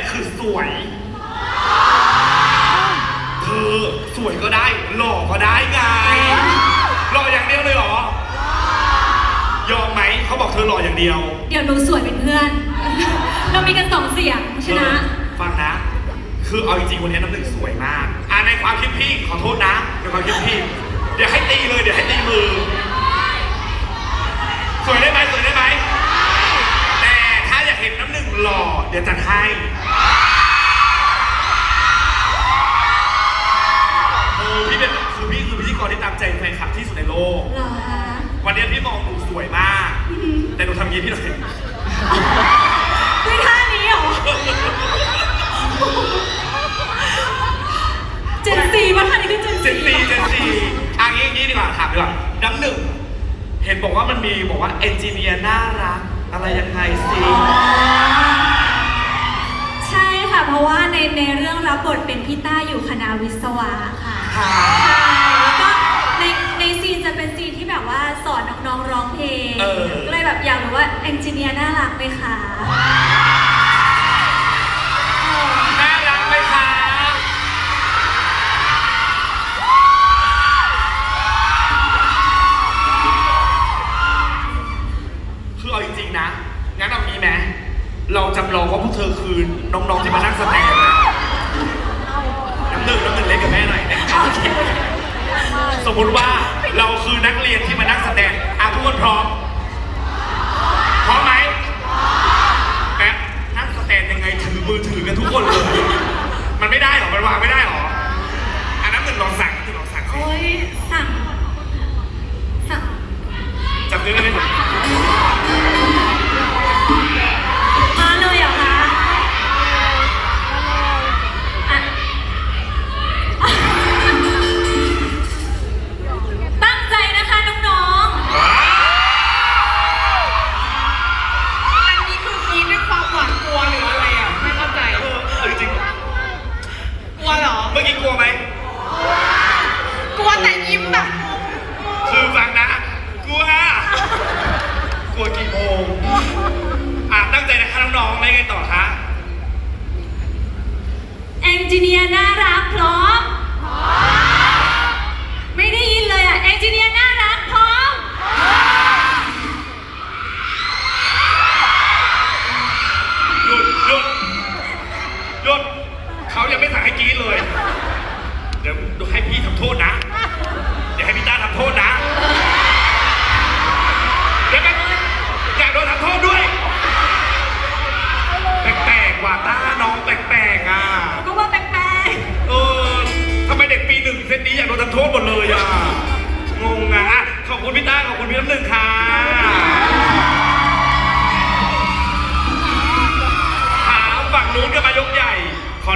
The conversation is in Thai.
กคือสวย เธอสวยก็ได้ หล่อก็ได้ไง หล่ออย่างเดียวเลยเหรอ ยอมไหมเขาบอกเธอหล่ออย่างเดียวเดี๋ยวหนูสวยเป็นเพื่อน เรามีกันสองเสียงชนะ เออฟังนะ คือเอาจริงๆวันนี้น้ำหนึ่งสวยมากอ่าในความคิดพี่ขอโทษนะในความคิดพี่ เดี๋ยวให้ตีเลยเดี๋ยวให้ตีมือ สวยได้ไหมสวยได้ไหม แต่ถ้าอยากเห็นน้ำหนึ่งหล่อ เดี๋ยวจัดให้เออพี่เป็นคือพี่คือพิธีกรที่ตามใจแฟนคลับที่สุดในโลก เหรอคะ วันนี้พี่มองหนูสวยมาก แต่หนูทำอย่างนี้พี่หน่อยด้วยท่านี้เหรอเจนซีว่าท่านี้คือเจนเจซีนซีเจนซีอันนี้อย่างนี้ดีกว่าถามดีกว่าน้ำหนึ่ง เห็นบอกว่ามันมีบอกว่าเอนจิเนียร์น่ารัก อะไรยังไงสิใช่ค่ะ เพราะว่าในในเรื่องรับบทเป็นพี่ต้าอยู่คณะวิศวะค่ะค่ะ ใช่แล้วก็ในในซีนจะเป็นซีนที่แบบว่าสอนน้องๆร้องเพลงเออ ก็เลยแบบอยากรู้ว่าเอนจิเนียร์น่ารักไหมคะน่ารักไหมคะคือเอาจริงๆนะ งั้นเอางี้ไหม เราจำลองว่าพวกเธอคือน้องๆที่มานั่งแสดงนะน้ำหนึ่งน้ำหนึ่งเล่นกับแม่หน่อยนะสมมุติว่าเราคือนักเรียนที่มานั่งแสดงอะทุกคนพร้อม พร้อมไหมแป๊บนั่งสแตนยังไงถือมือถือกันทุกคนเลยมันไม่ได้หรอมันวางไม่ได้หรออันนั้นหนึ่งลองสั่งหนึ่งลองสั่งสิ โอ้ยสั่ง กลัวไหมกลัวแต่ยิ้มแบบคือฟังนะ กลัว กลัวกี่โมงอะตั้งใจนะคะน้องๆอะไรกันต่อคะ เอนจิเนียร์น่ารักพร้อม